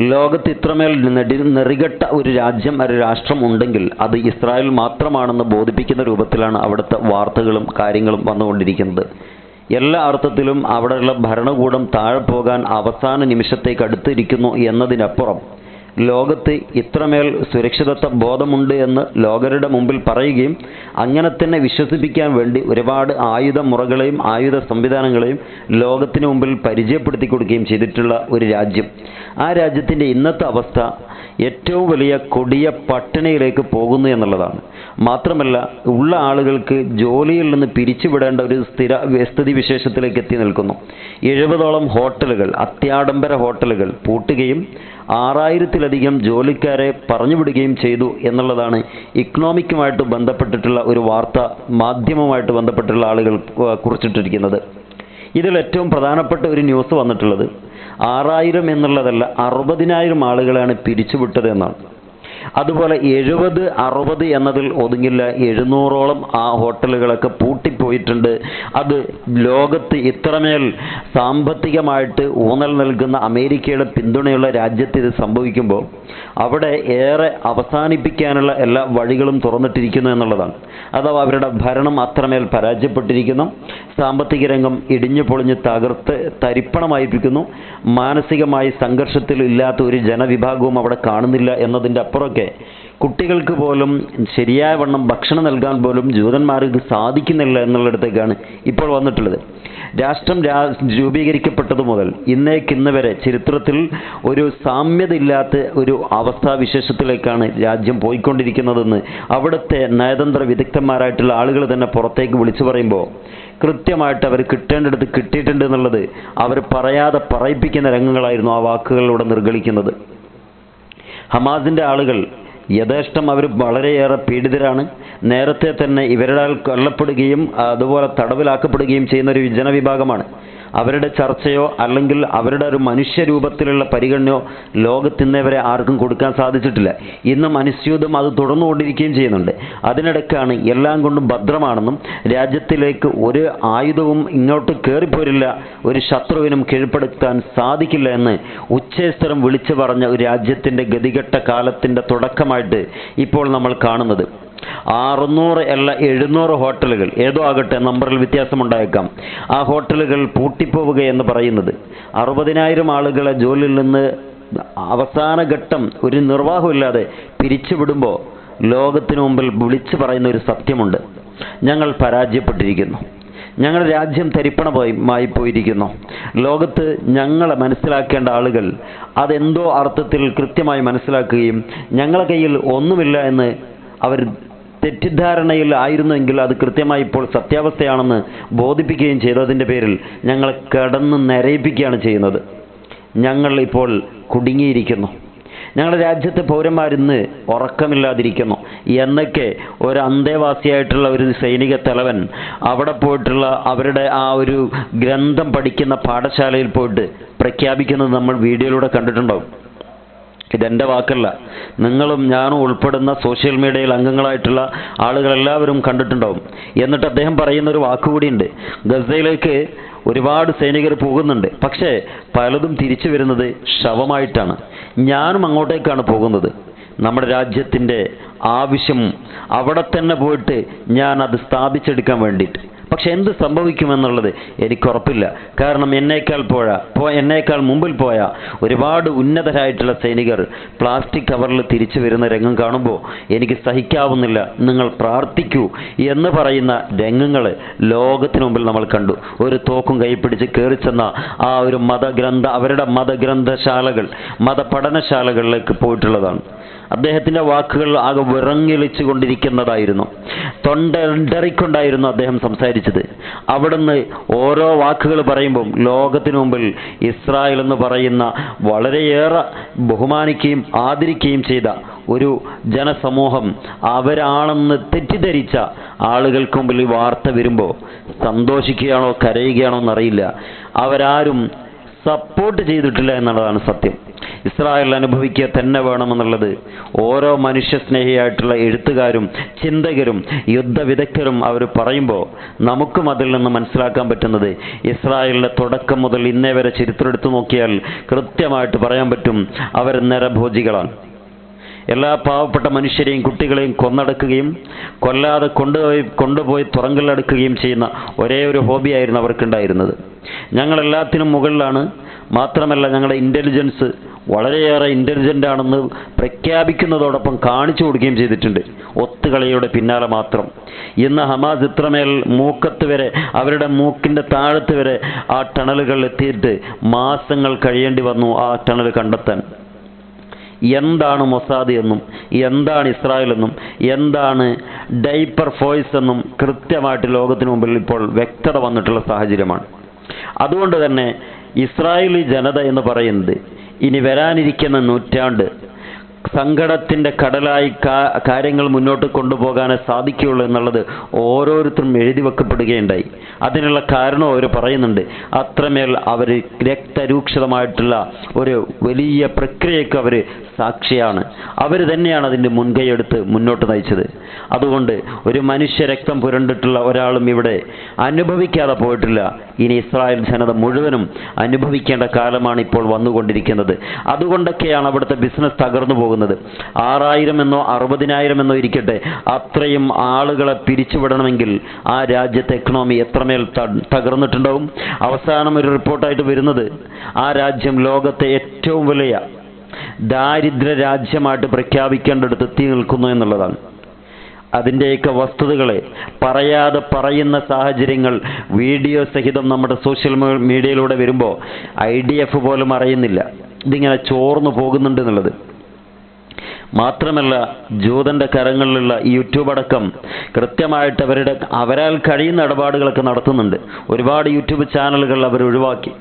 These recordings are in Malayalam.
ലോകത്ത് ഇത്രമേൽ നെടി നെറികെട്ട ഒരു രാജ്യം ഒരു രാഷ്ട്രം ഉണ്ടെങ്കിൽ അത് ഇസ്രായേൽ മാത്രമാണെന്ന് ബോധിപ്പിക്കുന്ന രൂപത്തിലാണ് അവിടുത്തെ വാർത്തകളും കാര്യങ്ങളും വന്നുകൊണ്ടിരിക്കുന്നത്. എല്ലാ അർത്ഥത്തിലും അവിടെയുള്ള ഭരണകൂടം താഴെ പോകാൻ അവസാന നിമിഷത്തേക്ക് അടുത്തിരിക്കുന്നു എന്നതിനപ്പുറം ലോകത്ത് ഇത്രമേൽ സുരക്ഷിതത്വ ബോധമുണ്ട് എന്ന് ലോകരുടെ മുമ്പിൽ പറയുകയും അങ്ങനെ തന്നെ വിശ്വസിപ്പിക്കാൻ വേണ്ടി ഒരുപാട് ആയുധ മുറകളെയും ആയുധ സംവിധാനങ്ങളെയും ലോകത്തിന് മുമ്പിൽ പരിചയപ്പെടുത്തി കൊടുക്കുകയും ചെയ്തിട്ടുള്ള ഒരു രാജ്യം. ആ രാജ്യത്തിന്റെ ഇന്നത്തെ അവസ്ഥ ഏറ്റവും വലിയ കൊടിയ പട്ടിണിയിലേക്ക് പോകുന്നു എന്നുള്ളതാണ്. മാത്രമല്ല ഉള്ള ആളുകൾക്ക് ജോലിയിൽ നിന്ന് പിരിച്ചുവിടേണ്ട ഒരു സ്ഥിര സ്ഥിതി വിശേഷത്തിലേക്ക് എത്തി നിൽക്കുന്നു. എഴുപതോളം ഹോട്ടലുകൾ അത്യാഡംബര ഹോട്ടലുകൾ പൂട്ടുകയും ആറായിരത്തിലധികം ജോലിക്കാരെ പറഞ്ഞുവിടുകയും ചെയ്തു എന്നുള്ളതാണ് ഇക്കണോമിക്കുമായിട്ട് ബന്ധപ്പെട്ടിട്ടുള്ള ഒരു വാർത്ത മാധ്യമവുമായിട്ട് ബന്ധപ്പെട്ടുള്ള ആളുകൾ കുറിച്ചിട്ടിരിക്കുന്നത്. ഇതിൽ ഏറ്റവും പ്രധാനപ്പെട്ട ഒരു ന്യൂസ് വന്നിട്ടുള്ളത് ആറായിരം എന്നുള്ളതല്ല അറുപതിനായിരം ആളുകളാണ് പിരിച്ചുവിട്ടത് എന്നാണ്. അതുപോലെ എഴുപത് അറുപത് എന്നതിൽ ഒതുങ്ങില്ല. എഴുന്നൂറോളം ആ ഹോട്ടലുകളൊക്കെ പൂട്ടിപ്പോയിട്ടുണ്ട്. അത് ലോകത്ത് ഇത്രമേൽ സാമ്പത്തികമായിട്ട് ഊന്നൽ നൽകുന്ന അമേരിക്കയുടെ പിന്തുണയുള്ള രാജ്യത്ത് ഇത് സംഭവിക്കുമ്പോൾ അവിടെ ഏറെ അവസാനിപ്പിക്കാനുള്ള എല്ലാ വഴികളും തുറന്നിട്ടിരിക്കുന്നു എന്നുള്ളതാണ്. അഥവാ അവരുടെ ഭരണം അത്രമേൽ പരാജയപ്പെട്ടിരിക്കുന്നു. സാമ്പത്തിക രംഗം ഇടിഞ്ഞു പൊളിഞ്ഞ് തകർത്ത് തരിപ്പണമായിരിക്കുന്നു. മാനസികമായി സംഘർഷത്തിൽ ഇല്ലാത്ത ഒരു ജനവിഭാഗവും അവിടെ കാണുന്നില്ല എന്നതിന്റെ അപ്പുറമൊക്കെ കുട്ടികൾക്ക് പോലും ശരിയായ വണ്ണം ഭക്ഷണം നൽകാൻ പോലും ജൂതന്മാർക്ക് സാധിക്കുന്നില്ല എന്നുള്ളിടത്തേക്കാണ് ഇപ്പോൾ വന്നിട്ടുള്ളത്. രാഷ്ട്രം രൂപീകരിക്കപ്പെട്ടതു മുതൽ ഇന്നേക്കിന്ന് വരെ ചരിത്രത്തിൽ ഒരു സാമ്യതയില്ലാത്ത ഒരു അവസ്ഥാവിശേഷത്തിലേക്കാണ് രാജ്യം പോയിക്കൊണ്ടിരിക്കുന്നതെന്ന് അവിടുത്തെ നയതന്ത്ര വിദഗ്ധന്മാരായിട്ടുള്ള ആളുകൾ തന്നെ പുറത്തേക്ക് വിളിച്ചു പറയുമ്പോൾ കൃത്യമായിട്ട് അവർ കിട്ടേണ്ടടുത്ത് കിട്ടിയിട്ടുണ്ട് എന്നുള്ളത് അവർ പറയാതെ പറയിപ്പിക്കുന്ന രംഗങ്ങളായിരുന്നു ആ വാക്കുകളിലൂടെ നിർഗളിക്കുന്നത്. ഹമാസിന്റെ ആളുകൾ യഥേഷ്ടം അവർ വളരെയേറെ പീഡിതരാണ്. നേരത്തെ തന്നെ ഇവരുടെ കൊല്ലപ്പെടുകയും അതുപോലെ തടവിലാക്കപ്പെടുകയും ചെയ്യുന്ന ഒരു ജനവിഭാഗമാണ് അവരുടെ ചർച്ചയോ അല്ലെങ്കിൽ അവരുടെ ഒരു മനുഷ്യരൂപത്തിലുള്ള പരിഗണനയോ ലോകത്തിന്നവരെ ആർക്കും കൊടുക്കാൻ സാധിച്ചിട്ടില്ല. ഇന്ന് മനുഷ്യയുദ്ധം അത് തുടർന്നുകൊണ്ടിരിക്കുകയും ചെയ്യുന്നുണ്ട്. അതിനിടയ്ക്കാണ് എല്ലാം കൊണ്ടും ഭദ്രമാണെന്നും രാജ്യത്തിലേക്ക് ഒരു ആയുധവും ഇങ്ങോട്ട് കയറിപ്പോരില്ല ഒരു ശത്രുവിനും കീഴ്പ്പെടുത്താൻ സാധിക്കില്ല എന്ന് ഉച്ചസ്ഥരം വിളിച്ചു പറഞ്ഞ ഒരു രാജ്യത്തിന്റെ ഗതികെട്ട കാലത്തിന്റെ തുടക്കമായിട്ട് ഇപ്പോൾ നമ്മൾ കാണുന്നത്. അറുന്നൂറ് അല്ല എഴുന്നൂറ് ഹോട്ടലുകൾ. ഏതോ ആകട്ടെ നമ്പറിൽ വ്യത്യാസമുണ്ടായേക്കാം. ആ ഹോട്ടലുകൾ പൂട്ടിപ്പോവുക എന്ന് പറയുന്നത്. അറുപതിനായിരം ആളുകളെ ജോലിയിൽ നിന്ന് അവസാന ഘട്ടം ഒരു നിർവാഹമില്ലാതെ പിരിച്ചുവിടുമ്പോൾ ലോകത്തിന് മുമ്പിൽ വിളിച്ചു പറയുന്ന ഒരു സത്യമുണ്ട്. ഞങ്ങൾ പരാജയപ്പെട്ടിരിക്കുന്നു. ഞങ്ങളുടെ രാജ്യം തരിപ്പണമായി പോയിരിക്കുന്നു. ലോകത്ത് ഞങ്ങളെ മനസ്സിലാക്കേണ്ട ആളുകൾ അതെന്തോ അർത്ഥത്തിൽ കൃത്യമായി മനസ്സിലാക്കുകയും ഞങ്ങളുടെ കയ്യിൽ ഒന്നുമില്ല എന്ന് അവർ തെറ്റിദ്ധാരണയിൽ ആയിരുന്നെങ്കിൽ അത് കൃത്യമായി ഇപ്പോൾ സത്യാവസ്ഥയാണെന്ന് ബോധിപ്പിക്കുകയും ചെയ്തതിന്റെ പേരിൽ ഞങ്ങളെ കടന്ന് നരയിപ്പിക്കുകയാണ് ചെയ്യുന്നത്. ഞങ്ങൾ ഇപ്പോൾ കുടുങ്ങിയിരിക്കുന്നു. ഞങ്ങളുടെ രാജ്യത്തെ പൗരന്മാരിന്ന് ഉറക്കമില്ലാതിരിക്കുന്നു. എന്നൊക്കെ ഒരു അന്തേവാസിയായിട്ടുള്ള ഒരു സൈനിക തലവൻ അവിടെ പോയിട്ടുള്ള അവരുടെ ആ ഒരു ഗ്രന്ഥം പഠിക്കുന്ന പാഠശാലയിൽ പോയിട്ട് പ്രഖ്യാപിക്കുന്നത് നമ്മൾ വീഡിയോയിലൂടെ കണ്ടിട്ടുണ്ടാവും. ഇതെന്റെ വാക്കല്ല. നിങ്ങളും ഞാനും ഉൾപ്പെടുന്ന സോഷ്യൽ മീഡിയയിൽ അംഗങ്ങളായിട്ടുള്ള ആളുകളെല്ലാവരും കണ്ടിട്ടുണ്ടാവും. എന്നിട്ട് അദ്ദേഹം പറയുന്ന ഒരു വാക്കുകൂടിയുണ്ട്. ഗസയിലേക്ക് ഒരുപാട് സൈനികർ പോകുന്നുണ്ട്. പക്ഷേ പലതും തിരിച്ചു വരുന്നത് ശവമായിട്ടാണ്. ഞാനും അങ്ങോട്ടേക്കാണ് പോകുന്നത്. നമ്മുടെ രാജ്യത്തിന്റെ ആവശ്യം അവിടെ തന്നെ പോയിട്ട് ഞാൻ അത് സ്ഥാപിച്ചെടുക്കാൻ വേണ്ടിയിട്ട്. പക്ഷെ എന്ത് സംഭവിക്കുമെന്നുള്ളത് എനിക്ക് ഉറപ്പില്ല. കാരണം എന്നേക്കാൾ പോയ പോ എന്നേക്കാൾ മുമ്പിൽ പോയ ഒരുപാട് ഉന്നതരായിട്ടുള്ള സൈനികർ പ്ലാസ്റ്റിക് കവറിൽ തിരിച്ചു വരുന്ന രംഗം കാണുമ്പോൾ എനിക്ക് സഹിക്കാവുന്നില്ല. നിങ്ങൾ പ്രാർത്ഥിക്കൂ എന്ന് പറയുന്ന രംഗങ്ങൾ ലോകത്തിന് മുമ്പിൽ നമ്മൾ കണ്ടു. ഒരു തോക്കും കൈപ്പിടിച്ച് കയറി ചെന്ന ആ ഒരു മതഗ്രന്ഥ അവരുടെ മതഗ്രന്ഥശാലകൾ മതപഠനശാലകളിലേക്ക് പോയിട്ടുള്ളതാണ്. അദ്ദേഹത്തിന്റെ വാക്കുകൾ ആകെ വിറങ്ങിളിച്ചു കൊണ്ടിരിക്കുന്നതായിരുന്നു തൊണ്ടറിക്കൊണ്ടായിരുന്നു അദ്ദേഹം സംസാരിച്ചത്. അവിടുന്ന് ഓരോ വാക്കുകൾ പറയുമ്പം ലോകത്തിനു മുമ്പിൽ ഇസ്രായേൽ എന്ന് പറയുന്ന വളരെയേറെ ബഹുമാനിക്കുകയും ആദരിക്കുകയും ചെയ്ത ഒരു ജനസമൂഹം അവരാണെന്ന് തെറ്റിദ്ധരിച്ച ആളുകൾക്ക് മുമ്പിൽ ഈ വാർത്ത വരുമ്പോൾ സന്തോഷിക്കുകയാണോ കരയുകയാണോ എന്നറിയില്ല. അവരാരും സപ്പോർട്ട് ചെയ്തിട്ടില്ല എന്നുള്ളതാണ് സത്യം. ഇസ്രായേൽ അനുഭവിക്കുക തന്നെ വേണമെന്നുള്ളത് ഓരോ മനുഷ്യ മനുഷ്യസ്നേഹിയായിട്ടുള്ള എഴുത്തുകാരും ചിന്തകരും യുദ്ധവിദഗ്ധരും അവർ പറയുമ്പോൾ നമുക്കും അതിൽ നിന്ന് മനസ്സിലാക്കാൻ പറ്റുന്നത് ഇസ്രായേലിന്റെ തുടക്കം മുതൽ ഇന്നേ വരെ ചരിത്രം എടുത്തു നോക്കിയാൽ കൃത്യമായിട്ട് പറയാൻ പറ്റും അവർ നരഭോജികളാണ്. എല്ലാ പാവപ്പെട്ട മനുഷ്യരെയും കുട്ടികളെയും കൊന്നടക്കുകയും കൊല്ലാതെ കൊണ്ടുപോയി കൊണ്ടുപോയി തുറങ്കലടക്കുകയും ചെയ്യുന്ന ഒരേ ഒരു ഹോബിയായിരുന്നു അവർക്കുണ്ടായിരുന്നത്. ഞങ്ങളെല്ലാത്തിനും മുകളിലാണ്. മാത്രമല്ല ഞങ്ങളുടെ ഇന്റലിജൻസ് വളരെയേറെ ഇന്റലിജന്റ് ആണെന്ന് പ്രഖ്യാപിക്കുന്നതോടൊപ്പം കാണിച്ചു കൊടുക്കുകയും ചെയ്തിട്ടുണ്ട്. ഒത്തുകളിയുടെ പിന്നാലെ മാത്രം. ഇന്ന് ഹമാസ് ഇത്രമേൽ മൂക്കത്ത് വരെ അവരുടെ മൂക്കിന്റെ താഴത്ത് വരെ ആ ടണലുകൾ എത്തിയിട്ട് മാസങ്ങൾ കഴിയേണ്ടി വന്നു ആ ടണൽ കണ്ടെത്താൻ. എന്താണ് മൊസാദ് എന്നും എന്താണ് ഇസ്രായേൽ എന്നും എന്താണ് ഡൈപ്പർ ഫോയ്സ് എന്നും കൃത്യമായിട്ട് ലോകത്തിന് മുമ്പിൽ ഇപ്പോൾ വ്യക്തത വന്നിട്ടുള്ള സാഹചര്യമാണ്. അതുകൊണ്ട് തന്നെ ഇസ്രായേലി ജനത എന്ന് പറയുന്നത് ഇനി വരാനിരിക്കുന്ന നൂറ്റാണ്ട് സങ്കടത്തിന്റെ കടലായി കാര്യങ്ങൾ മുന്നോട്ട് കൊണ്ടുപോകാനേ സാധിക്കുകയുള്ളൂ എന്നുള്ളത് ഓരോരുത്തരും എഴുതി വെക്കപ്പെടുകയുണ്ടായി. അതിനുള്ള കാരണം അവർ പറയുന്നുണ്ട്. അത്രമേൽ അവർ രക്തരൂക്ഷിതമായിട്ടുള്ള ഒരു വലിയ പ്രക്രിയയ്ക്ക് അവർ സാക്ഷിയാണ്. അവർ തന്നെയാണ് അതിന്റെ മുൻകൈയെടുത്ത് മുന്നോട്ട് നയിച്ചത്. അതുകൊണ്ട് ഒരു മനുഷ്യ രക്തം പുരണ്ടിട്ടുള്ള ഒരാളും ഇവിടെ അനുഭവിക്കാതെ പോയിട്ടില്ല. ഇനി ഇസ്രായേൽ ജനത മുഴുവനും അനുഭവിക്കേണ്ട കാലമാണ് ഇപ്പോൾ വന്നുകൊണ്ടിരിക്കുന്നത്. അതുകൊണ്ടൊക്കെയാണ് അവിടുത്തെ ബിസിനസ് തകർന്നു പോകുന്നത്. ആറായിരം എന്നോ അറുപതിനായിരം എന്നോ ഇരിക്കട്ടെ അത്രയും ആളുകളെ പിരിച്ചുവിടണമെങ്കിൽ ആ രാജ്യത്തെ എക്കണോമി എത്രമേൽ തകർന്നിട്ടുണ്ടാവും. അവസാനം ഒരു റിപ്പോർട്ടായിട്ട് വരുന്നത് ആ രാജ്യം ലോകത്തെ ഏറ്റവും വലിയ ദാരിദ്ര്യ രാജ്യമായിട്ട് പ്രഖ്യാപിക്കേണ്ടടുത്ത് എത്തി നിൽക്കുന്നു എന്നുള്ളതാണ്. അതിന്റെയൊക്കെ വസ്തുതകളെ പറയാതെ പറയുന്ന സാഹചര്യങ്ങൾ വീഡിയോ സഹിതം നമ്മുടെ സോഷ്യൽ മീഡിയയിലൂടെ വരുമ്പോൾ ഐ ഡി എഫ് പോലും അറിയുന്നില്ല. ഇതിങ്ങനെ ചോർന്നു പോകുന്നുണ്ട് എന്നുള്ളത്. മാത്രമല്ല ജൂതന്റെ കരങ്ങളിലുള്ള യൂട്യൂബ് അടക്കം കൃത്യമായിട്ട് അവരുടെ അവരാൽ കഴിയുന്ന ഇടപാടുകളൊക്കെ നടത്തുന്നുണ്ട്. ഒരുപാട് യൂട്യൂബ് ചാനലുകൾ അവർ ഒഴിവാക്കി.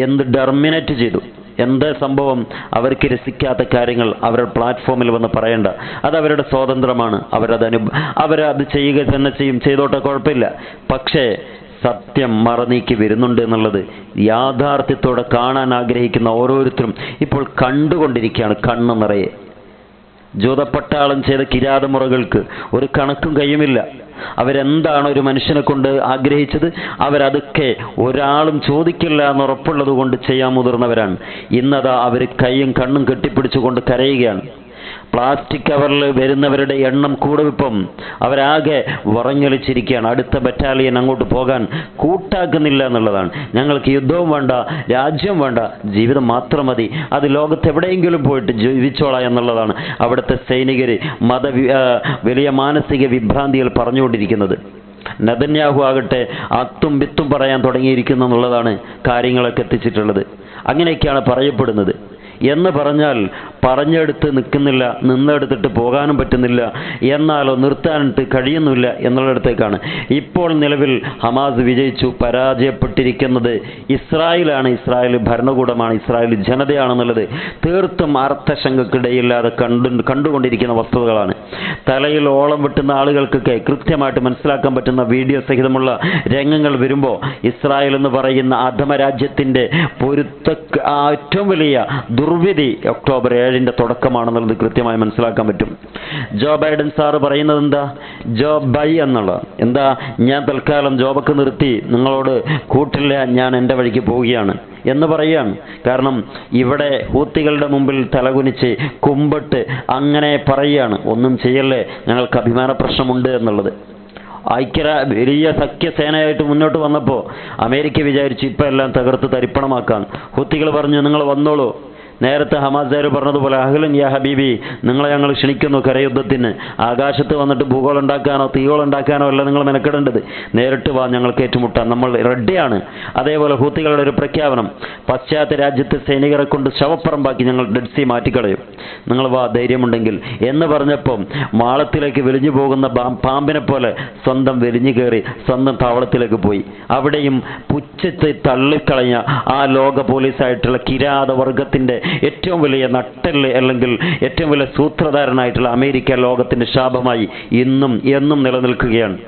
എന്ത് ഡെർമിനേറ്റ് ചെയ്തു. എന്ത് സംഭവം? അവർക്ക് രസിക്കാത്ത കാര്യങ്ങൾ അവരുടെ പ്ലാറ്റ്ഫോമിൽ വന്ന് പറയണ്ട. അത് അവരുടെ സ്വാതന്ത്ര്യമാണ്. അവരത് അനു അവരത് ചെയ്യുക തന്നെ ചെയ്യും. ചെയ്തോട്ടെ കുഴപ്പമില്ല. പക്ഷേ സത്യം മറനീക്കി വരുന്നുണ്ട് എന്നുള്ളത് യാഥാർത്ഥ്യത്തോടെ കാണാൻ ആഗ്രഹിക്കുന്ന ഓരോരുത്തരും ഇപ്പോൾ കണ്ടുകൊണ്ടിരിക്കുകയാണ് കണ്ണു നിറയെ ജൂതപ്പട്ടാളം ചെയ്ത കിരാതമുറകൾക്ക് ഒരു കണക്കും കയ്യുമില്ല അവരെന്താണ് ഒരു മനുഷ്യനെ കൊണ്ട് ആഗ്രഹിച്ചത്? അവരതൊക്കെ ഒരാളും ചോദിക്കില്ല എന്ന് ഉറപ്പുള്ളത് കൊണ്ട് ചെയ്യാൻ മുതിർന്നവരാണ്. ഇന്നതാ അവർ കൈയും കണ്ണും കെട്ടിപ്പിടിച്ചുകൊണ്ട് കരയുകയാണ്. പ്ലാസ്റ്റിക് കവറിൽ വരുന്നവരുടെ എണ്ണം കൂടുവിപ്പം. അവരാകെ ഉറഞ്ഞൊളിച്ചിരിക്കുകയാണ് അടുത്ത ബറ്റാലിയൻ അങ്ങോട്ട് പോകാൻ കൂട്ടാക്കുന്നില്ല എന്നുള്ളതാണ്. ഞങ്ങൾക്ക് യുദ്ധവും വേണ്ട രാജ്യം വേണ്ട ജീവിതം മാത്രം മതി. അത് ലോകത്ത് എവിടെയെങ്കിലും പോയിട്ട് ജീവിച്ചോളാം എന്നുള്ളതാണ് അവിടുത്തെ സൈനികർ മത വലിയ മാനസിക വിഭ്രാന്തികൾ പറഞ്ഞുകൊണ്ടിരിക്കുന്നത്. നദന്യാഹു ആകട്ടെ അത്തും വിത്തും പറയാൻ തുടങ്ങിയിരിക്കുന്നു എന്നുള്ളതാണ് കാര്യങ്ങളൊക്കെ എത്തിച്ചിട്ടുള്ളത്. അങ്ങനെയൊക്കെയാണ് പറയപ്പെടുന്നത്. എന്ന് പറഞ്ഞാൽ പറഞ്ഞെടുത്ത് നിൽക്കുന്നില്ല നിന്നെടുത്തിട്ട് പോകാനും പറ്റുന്നില്ല എന്നാലോ നിർത്താനിട്ട് കഴിയുന്നില്ല എന്നുള്ളിടത്തേക്കാണ്. ഇപ്പോൾ നിലവിൽ ഹമാസ് വിജയിച്ചു പരാജയപ്പെട്ടിരിക്കുന്നത് ഇസ്രായേലാണ്. ഇസ്രായേൽ ഭരണകൂടമാണ് ഇസ്രായേൽ ജനതയാണെന്നുള്ളത് തീർത്തും അർത്ഥശങ്കക്കിടയില്ലാതെ കണ്ടു കണ്ടുകൊണ്ടിരിക്കുന്ന വസ്തുതകളാണ്. തലയിൽ ഓളം വെട്ടുന്ന ആളുകൾക്കൊക്കെ കൃത്യമായിട്ട് മനസ്സിലാക്കാൻ പറ്റുന്ന വീഡിയോ സഹിതമുള്ള രംഗങ്ങൾ വരുമ്പോൾ ഇസ്രായേൽ എന്ന് പറയുന്ന അധമരാജ്യത്തിന്റെ പൊരുത്ത ഏറ്റവും വലിയ ദുർവിധി ഒക്ടോബർ ഏഴിന്റെ തുടക്കമാണെന്നുള്ളത് കൃത്യമായി മനസ്സിലാക്കാൻ പറ്റും. ജോ ബൈഡൻ സാറ് പറയുന്നത് എന്താ ജോ ബൈ എന്നുള്ള എന്താ? ഞാൻ തൽക്കാലം ജോബൊക്കെ നിർത്തി. നിങ്ങളോട് കൂട്ടില്ല ഞാൻ എന്റെ വഴിക്ക് പോവുകയാണ് എന്ന് പറയുകയാണ്. കാരണം ഇവിടെ ഹൂത്തികളുടെ മുമ്പിൽ തലകുനിച്ച് കുമ്പിട്ട് അങ്ങനെ പറയുകയാണ്. ഒന്നും ചെയ്യല്ലേ? ഞങ്ങൾക്ക് അഭിമാന പ്രശ്നമുണ്ട് എന്നുള്ളത്. ഐക്യരാ വലിയ സഖ്യസേനയായിട്ട് മുന്നോട്ട് വന്നപ്പോൾ അമേരിക്ക വിചാരിച്ചു ഇപ്പം എല്ലാം തകർത്ത് തരിപ്പണമാക്കാൻ ഹുത്തികൾ പറഞ്ഞു നിങ്ങൾ വന്നോളൂ. നേരത്തെ ഹമാസേർ പറഞ്ഞതുപോലെ അഹ്ലൻ യാ ഹബീബി നിങ്ങളെ ഞങ്ങൾ ക്ഷണിക്കുന്നു കരയുദ്ധത്തിന്. ആകാശത്ത് വന്നിട്ട് ഭൂഗോളം ഉണ്ടാക്കാനോ തീകോളം ഉണ്ടാക്കാനോ അല്ല നിങ്ങൾ മെനക്കെടേണ്ടത്. നേരിട്ട് വാ ഞങ്ങൾക്ക് ഏറ്റുമുട്ടാം. നമ്മൾ റെഡിയാണ്. അതേപോലെ ഹൂത്തികളുടെ ഒരു പ്രഖ്യാപനം പാശ്ചാത്യ രാജ്യത്തെ സൈനികരെ കൊണ്ട് ശവപ്പറമ്പാക്കി ഞങ്ങൾ ഡെഡ് സീ മാറ്റിക്കളയും. നിങ്ങൾ വാ ധൈര്യമുണ്ടെങ്കിൽ. എന്ന് പറഞ്ഞപ്പം മാളത്തിലേക്ക് വിരിഞ്ഞു പോകുന്ന പാമ്പിനെ പോലെ സ്വന്തം വെലിഞ്ഞു കയറി സ്വന്തം താവളത്തിലേക്ക് പോയി. അവിടെയും പുച്ഛത്തെ തള്ളിക്കളഞ്ഞ ആ ലോക പോലീസായിട്ടുള്ള കിരാത വർഗത്തിന്റെ ഏറ്റവും വലിയ നട്ടൽ അല്ലെങ്കിൽ ഏറ്റവും വലിയ സൂത്രധാരനായിട്ടുള്ള അമേരിക്ക ലോകത്തിന്റെ ശാപമായി ഇന്നും എന്നും നിലനിൽക്കുകയാണ്.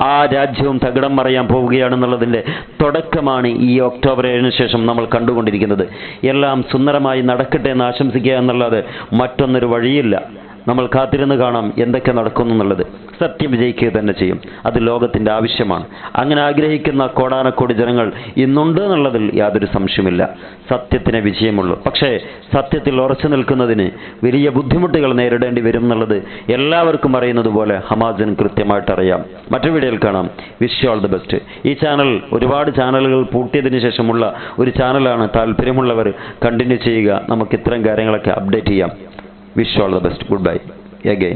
ആ രാജ്യവും തകിടം മറിയാൻ പോവുകയാണെന്നുള്ളതിന്റെ തുടക്കമാണ് ഈ ഒക്ടോബർ ഏഴിന് ശേഷം നമ്മൾ കണ്ടുകൊണ്ടിരിക്കുന്നത്. എല്ലാം സുന്ദരമായി നടക്കട്ടെ എന്ന് ആശംസിക്കുക എന്നുള്ളത് മറ്റൊന്നൊരു വഴിയില്ല. നമ്മൾ കാത്തിരുന്ന് കാണാം എന്തൊക്കെ നടക്കുന്നു എന്നുള്ളത്. സത്യം വിജയിക്കുക തന്നെ ചെയ്യും. അത് ലോകത്തിന്റെ ആവശ്യമാണ്. അങ്ങനെ ആഗ്രഹിക്കുന്ന കോടാനക്കോടി ജനങ്ങൾ ഇന്നുണ്ട് എന്നുള്ളതിൽ യാതൊരു സംശയമില്ല സത്യത്തിന് വിജയമുള്ളൂ. പക്ഷേ സത്യത്തിൽ ഉറച്ചു നിൽക്കുന്നതിന് വലിയ ബുദ്ധിമുട്ടുകൾ നേരിടേണ്ടി വരും എന്നുള്ളത് എല്ലാവർക്കും അറിയുന്നത് പോലെ ഹമാസിന് കൃത്യമായിട്ട് അറിയാം. മറ്റൊരു വീഡിയോയിൽ കാണാം. വിഷ് ഓൾ ദി ബെസ്റ്റ് ഈ ചാനൽ ഒരുപാട് ചാനലുകൾ പൂട്ടിയതിന് ശേഷമുള്ള ഒരു ചാനലാണ് താല്പര്യമുള്ളവർ കണ്ടിന്യൂ ചെയ്യുക. നമുക്ക് ഇത്തരം കാര്യങ്ങളൊക്കെ അപ്ഡേറ്റ് ചെയ്യാം. Wish all the best good bye again